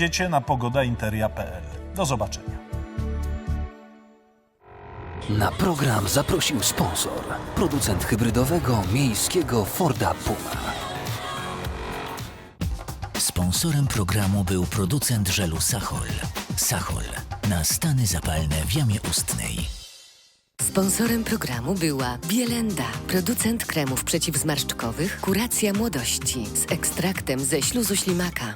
znajdziecie na pogodainteria.pl. Do zobaczenia. Na program zaprosił sponsor, producent hybrydowego miejskiego Forda Puma. Sponsorem programu był producent żelu Sachol. Sachol na stany zapalne w jamie ustnej. Sponsorem programu była Bielenda, producent kremów przeciwzmarszczkowych Kuracja Młodości z ekstraktem ze śluzu ślimaka.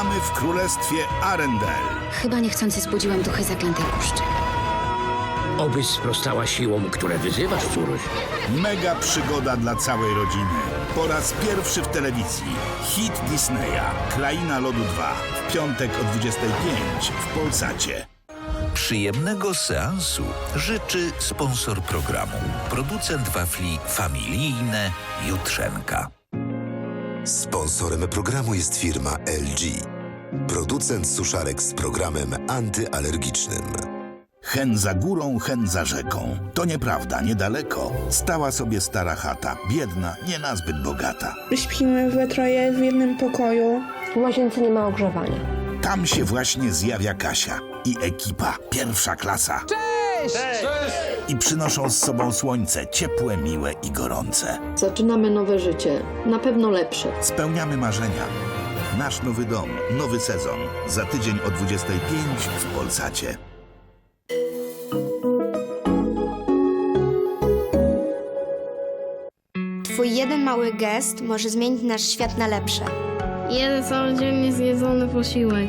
Witamy w królestwie Arendelle. Chyba niechcący zbudziłam duchy zaklętej puszczy. Obyś sprostała siłom, które wyzywasz, córuś. Mega przygoda dla całej rodziny. Po raz pierwszy w telewizji. Hit Disneya. Kraina Lodu 2. W piątek o 25 w Polsacie. Przyjemnego seansu życzy sponsor programu, producent wafli familijne Jutrzenka. Sponsorem programu jest firma LG. Producent suszarek z programem antyalergicznym. Hen za górą, hen za rzeką. To nieprawda, niedaleko. Stała sobie stara chata. Biedna, nie nazbyt bogata. Śpimy we troje w jednym pokoju. W łazience nie ma ogrzewania. Tam się właśnie zjawia Kasia i ekipa. Pierwsza klasa. Cześć! I przynoszą z sobą słońce, ciepłe, miłe i gorące. Zaczynamy nowe życie. Na pewno lepsze. Spełniamy marzenia. Nasz nowy dom, nowy sezon. Za tydzień o 25 w Polsacie. Twój jeden mały gest może zmienić nasz świat na lepsze. Jeden samodzielnie zjedzony posiłek.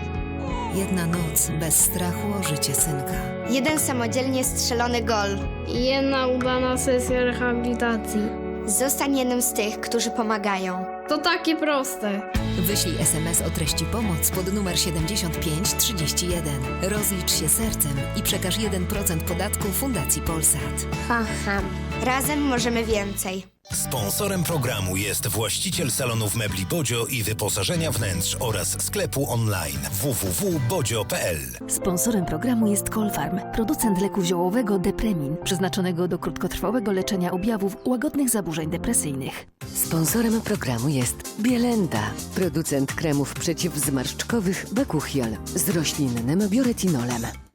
Jedna noc bez strachu o życie synka. Jeden samodzielnie strzelony gol. Jedna udana sesja rehabilitacji. Zostań jednym z tych, którzy pomagają. To takie proste. Wyślij SMS o treści pomoc pod numer 7531. Rozlicz się sercem i przekaż 1% podatku Fundacji Polsat. Ha, ha. Razem możemy więcej. Sponsorem programu jest właściciel salonów mebli Bodzio i wyposażenia wnętrz oraz sklepu online www.bodzio.pl. Sponsorem programu jest Colfarm, producent leku ziołowego Depremin, przeznaczonego do krótkotrwałego leczenia objawów łagodnych zaburzeń depresyjnych. Sponsorem programu jest Bielenda, producent kremów przeciwzmarszczkowych Bakuchiol z roślinnym bioretinolem.